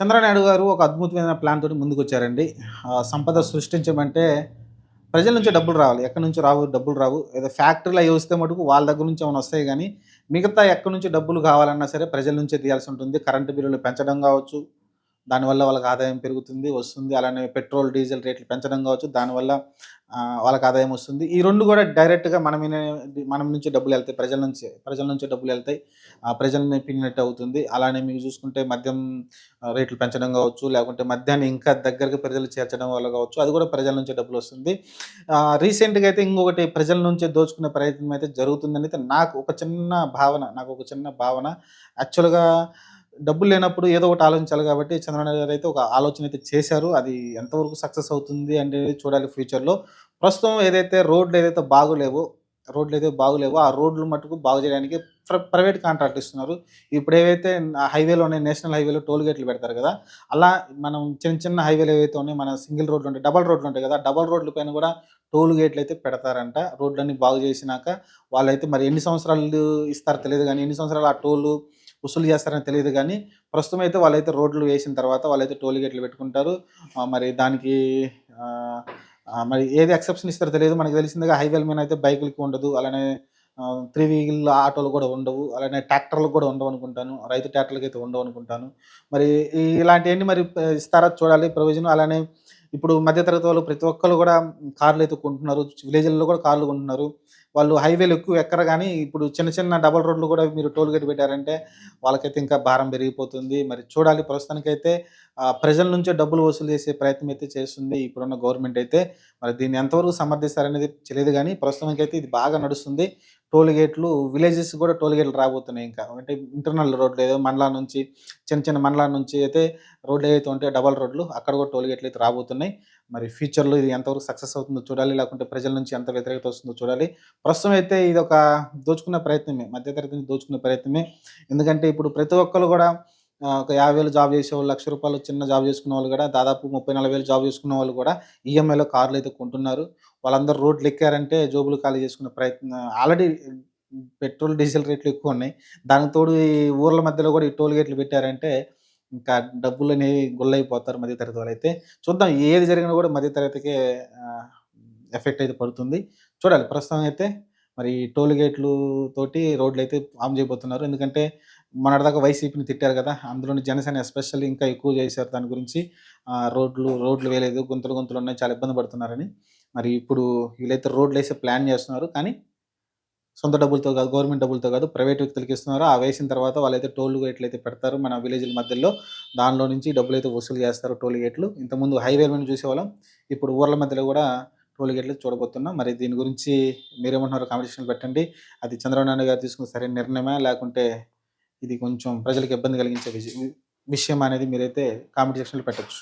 చంద్రనాయుడు గారు ఒక అద్భుతమైన ప్లాన్ తోటి ముందుకు వచ్చారండి సంపద సృష్టించమంటే ప్రజల నుంచి డబ్బులు రావాలి. ఎక్కడి నుంచి రావు డబ్బులు రావు. ఏదో ఫ్యాక్టరీలు అవి వస్తే మటుకు వాళ్ళ దగ్గర నుంచి ఏమైనా వస్తాయి కానీ మిగతా ఎక్కడి నుంచి డబ్బులు కావాలన్నా సరే ప్రజల నుంచే తీయాల్సి ఉంటుంది. కరెంటు బిల్లులు పెంచడం కావచ్చు దానివల్ల వాళ్ళకి ఆదాయం పెరుగుతుంది వస్తుంది. అలానే పెట్రోల్ డీజిల్ రేట్లు పెంచడం కావచ్చు. దానివల్ల వాళ్ళకి ఆదాయం వస్తుంది. ఈ రెండు కూడా డైరెక్ట్గా మనం మనం నుంచి డబ్బులు వెళ్తాయి. ప్రజల నుంచి ప్రజల నుంచి డబ్బులు వెళ్తాయి. ఆ, పిన్నట్టు అవుతుంది. అలానే మీకు చూసుకుంటే మద్యం రేట్లు పెంచడం కావచ్చు లేకుంటే మద్యాన్ని ఇంకా దగ్గరకు ప్రజలు చేర్చడం వల్ల కావచ్చు. అది కూడా ప్రజల నుంచి డబ్బులు వస్తుంది. రీసెంట్గా అయితే ఇంకొకటి ప్రజల నుంచి దోచుకునే ప్రయత్నం అయితే జరుగుతుందని అయితే నాకు ఒక చిన్న భావన నాకు ఒక చిన్న భావన. యాక్చువల్గా డబ్బులు లేనప్పుడు ఏదో ఒకటి ఆలోచించాలి కాబట్టి చంద్రబాబు గారు అయితే ఒక ఆలోచన అయితే చేశారు. అది ఎంతవరకు సక్సెస్ అవుతుంది అనేది చూడాలి ఫ్యూచర్లో ప్రస్తుతం ఏదైతే రోడ్లు ఏదైతే బాగోలేవో రోడ్లు అయితే బాగులేవో ఆ రోడ్లు మటుకు బాగు చేయడానికి ప్ర- ప్రైవేట్ కాంట్రాక్ట్ ఇస్తున్నారు. ఇప్పుడు ఏవైతే హైవేలో ఉన్నాయి నేషనల్ హైవేలో టోల్ గేట్లు పెడతారు కదా అలా మనం చిన్న చిన్న హైవేలు ఏవైతే ఉన్నాయి మన సింగిల్ రోడ్లు ఉంటాయి డబల్ రోడ్లు ఉంటాయి కదా డబల్ రోడ్ల పైన కూడా టోల్ గేట్లు అయితే పెడతారంట. రోడ్లన్నీ బాగు చేసినాక వాళ్ళైతే మరి ఎన్ని సంవత్సరాలు ఇస్తారో తెలియదు కానీ ఎన్ని సంవత్సరాలు ఆ టోలు వసూలు చేస్తారని తెలియదు కానీ ప్రస్తుతం అయితే వాళ్ళైతే రోడ్లు వేసిన తర్వాత వాళ్ళైతే టోల్ గేట్లు పెట్టుకుంటారు. మరి దానికి మరి ఏది ఎక్సెప్షన్ ఇస్తారో తెలియదు. మనకి తెలిసిందిగా హైవేల మీద అయితే బైకులకి ఉండదు. అలానే త్రీ వీల్ ఆటోలు కూడా ఉండవు. అలానే ట్రాక్టర్లు కూడా ఉండవు అనుకుంటాను. రైతు ట్రాక్టర్లకి అయితే ఉండవు అనుకుంటాను. మరి ఇలాంటివన్నీ మరి ఇస్తారా చూడాలి. ప్రొవిజన్ అలానే ఇప్పుడు మధ్యతరగతి వాళ్ళు ప్రతి ఒక్కరు కూడా కార్లు అయితే కొంటున్నారు. విలేజ్లలో కూడా కార్లు కొంటున్నారు. వాళ్ళు హైవేలు ఎక్కువ ఎక్కరు కానీ ఇప్పుడు చిన్న చిన్న డబల్ రోడ్లు కూడా మీరు టోల్ గేట్ పెట్టారంటే వాళ్ళకైతే ఇంకా భారం పెరిగిపోతుంది. మరి చూడాలి ప్రస్తుతానికైతే ప్రజల నుంచే డబ్బులు వసూలు చేసే ప్రయత్నం అయితే చేస్తుంది ఇప్పుడున్న గవర్నమెంట్ అయితే. మరి దీన్ని ఎంతవరకు సమర్థిస్తారనేది తెలియదు కానీ ప్రస్తుతానికైతే ఇది బాగా నడుస్తుంది. టోల్ గేట్లు విలేజెస్ కూడా టోల్ గేట్లు రాబోతున్నాయి ఇంకా. అంటే ఇంటర్నల్ రోడ్లు ఏదో మండలా నుంచి చిన్న చిన్న మండలా నుంచి అయితే రోడ్లు ఏవైతే ఉంటాయో డబల్ రోడ్లు అక్కడ కూడా టోల్ గేట్లు అయితే రాబోతున్నాయి. మరి ఫ్యూచర్లో ఇది ఎంతవరకు సక్సెస్ అవుతుందో చూడాలి లేకుంటే ప్రజల నుంచి ఎంత వ్యతిరేకత వస్తుందో చూడాలి. ప్రస్తుతం అయితే ఇది ఒక దోచుకునే ప్రయత్నమే మధ్యతరగతి దోచుకునే ప్రయత్నమే. ఎందుకంటే ఇప్పుడు ప్రతి ఒక్కరు కూడా ఒక యాభై వేలు జాబ్ చేసే వాళ్ళు లక్ష రూపాయలు చిన్న జాబ్ చేసుకునే వాళ్ళు కూడా దాదాపు ముప్పై నలభై వేలు జాబ్ చేసుకునే వాళ్ళు కూడా ఈఎంఐలో కార్లు అయితే కొంటున్నారు. వాళ్ళందరూ రోడ్లు ఎక్కారంటే జోబులు ఖాళీ చేసుకునే ప్రయత్నం ఆల్రెడీ పెట్రోల్ డీజిల్ రేట్లు ఎక్కువ ఉన్నాయి. దానికి తోడు ఈ ఊర్ల మధ్యలో కూడా ఈ టోల్ గేట్లు పెట్టారంటే ఇంకా డబ్బులు అనేవి గుళ్ళైపోతారు మధ్యతరగతి వాళ్ళు అయితే. చూద్దాం ఏది జరిగినా కూడా మధ్యతరగతికే ఎఫెక్ట్ అయితే పడుతుంది. చూడాలి ప్రస్తుతం అయితే మరి టోల్ గేట్లు తోటి రోడ్లు అయితే ఆమ్ చేయబోతున్నారు. ఎందుకంటే మొన్నటిదాకా వైసీపీని తిట్టారు కదా అందులోని జనసేన ఎస్పెషల్లీ ఇంకా ఎక్కువ చేశారు దాని గురించి. రోడ్లు రోడ్లు వేయలేదు గుంతలు గుంతలు ఉన్నాయి చాలా ఇబ్బంది పడుతున్నారని. మరి ఇప్పుడు వీళ్ళైతే రోడ్లు వేసే ప్లాన్ చేస్తున్నారు. కానీ సొంత డబ్బులతో కాదు గవర్నమెంట్ డబ్బులతో కాదు ప్రైవేట్ వ్యక్తులకి ఇస్తున్నారు. ఆ వేసిన తర్వాత వాళ్ళైతే టోల్ గేట్లు అయితే పెడతారు మన విలేజ్ల మధ్యలో. దానిలో నుంచి డబ్బులు అయితే వసూలు చేస్తారు టోల్ గేట్లు. ఇంతకుముందు హైవేల మీద చూసేవాళ్ళం. ఇప్పుడు ఊర్ల మధ్యలో కూడా టోల్ గేట్లు చూడబోతున్నాం. మరి దీని గురించి మీరేమంటున్నారు కాంపిటీషన్ పెట్టండి. అది చంద్రబాబు నాయుడు గారు తీసుకున్న సరైన నిర్ణయమా? లేకుంటే ఇది కొంచెం ప్రజలకు ఇబ్బంది కలిగించే విషయం విషయం అనేది మీరైతే కామెంట్ సెక్షన్లో పెట్టచ్చు.